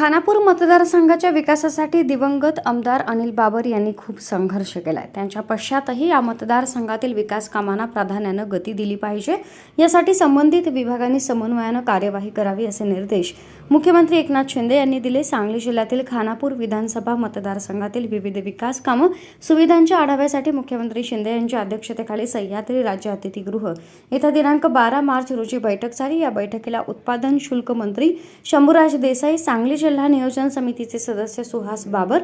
खानापूर मतदारसंघाच्या विकासासाठी दिवंगत आमदार अनिल बाबर यांनी खूप संघर्ष केलाय. त्यांच्या पश्चातही या मतदारसंघातील विकास कामांना प्राधान्यानं गती दिली पाहिजे. यासाठी संबंधित विभागांनी समन्वयानं कार्यवाही करावी असे निर्देश मुख्यमंत्री एकनाथ शिंदे यांनी दिले सांगली जिल्ह्यातील खानापूर विधानसभा मतदारसंघातील विविध विकास कामं. सुविधांच्या आढाव्यासाठी मुख्यमंत्री शिंदे यांच्या अध्यक्षतेखाली सह्याद्री राज्य अतिथीगृह. येत्या दिनांक बारा मार्च रोजी बैठक झाली. या बैठकीला उत्पादन शुल्क मंत्री शंभूराज देसाई सांगली जिल्हा नियोजन समितीचे सदस्य सुहास बाबर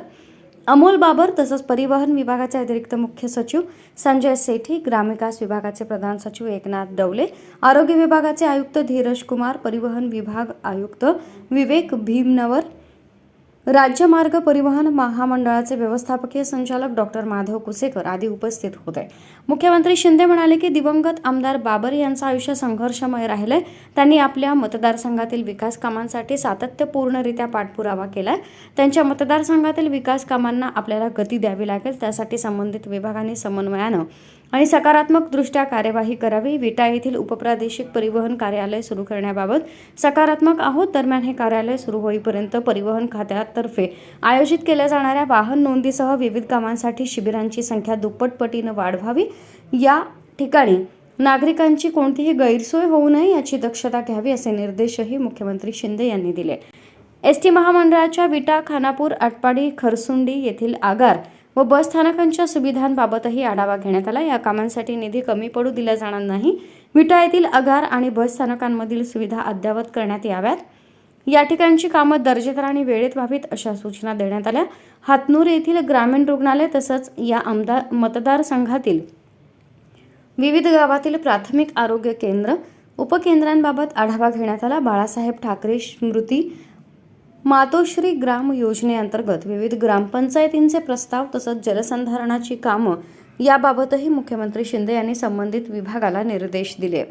अमोल बाबर तसंच परिवहन विभागाचे अतिरिक्त मुख्य सचिव संजय सेठी ग्रामविकास विभागाचे प्रधान सचिव एकनाथ डवले आरोग्य विभागाचे आयुक्त धीरज कुमार परिवहन विभाग आयुक्त विवेक भीमनवर राज्य मार्ग परिवहन महामंडळाचे व्यवस्थापकीय संचालक डॉक्टर माधव कुसेकर आदी उपस्थित होते. मुख्यमंत्री शिंदे म्हणाले की दिवंगत आमदार बाबर यांचं आयुष्य संघर्षमय राहिलंय. त्यांनी आपल्या मतदारसंघातील विकास कामांसाठी सातत्यपूर्णरित्या पाठपुरावा केलाय. त्यांच्या मतदारसंघातील विकास कामांना आपल्याला गती द्यावी लागेल त्यासाठी संबंधित विभागांनी समन्वयानं आणि सकारात्मक दृष्ट्या कार्यवाही करावी. विटा येथील उपप्रादेशिक परिवहन कार्यालय सुरू करण्याबाबत सकारात्मक आहोत. दरम्यान हे कार्यालय सुरू होईपर्यंत परिवहन खात्यात खात्यातर्फे आयोजित केल्या जाणाऱ्या वाहन नोंदीसह विविध कामांसाठी शिबिरांची संख्या दुप्पटपटीनं वाढवावी. या ठिकाणी नागरिकांची कोणतीही गैरसोय होऊ नये याची दक्षता घ्यावी असे निर्देशही मुख्यमंत्री शिंदे यांनी दिले. एस टी महामंडळाच्या विटा खानापूर आटपाडी खरसुंडी येथील आगार व बस स्थानकांच्या सुविधांबाबतही आढावा घेण्यात आला. या कामांसाठी निधी कमी पडू दिला जाणार नाही. विटा येथील आगार आणि बस स्थानकांमधील सुविधा अद्ययावत करण्यात याव्यात. या ठिकाणची कामं दर्जेदार आणि वेळेत व्हावीत अशा सूचना देण्यात आल्या. हातनूर येथील ग्रामीण रुग्णालय तसंच या आमदार मतदारसंघातील विविध गावातील प्राथमिक आरोग्य केंद्र उपकेंद्रांबाबत आढावा घेण्यात आला. बाळासाहेब ठाकरे स्मृती मातोश्री ग्राम योजनेअंतर्गत विविध ग्रामपंचायतींचे प्रस्ताव तसंच जलसंधारणाची कामं याबाबतही मुख्यमंत्री शिंदे यांनी संबंधित विभागाला निर्देश दिले.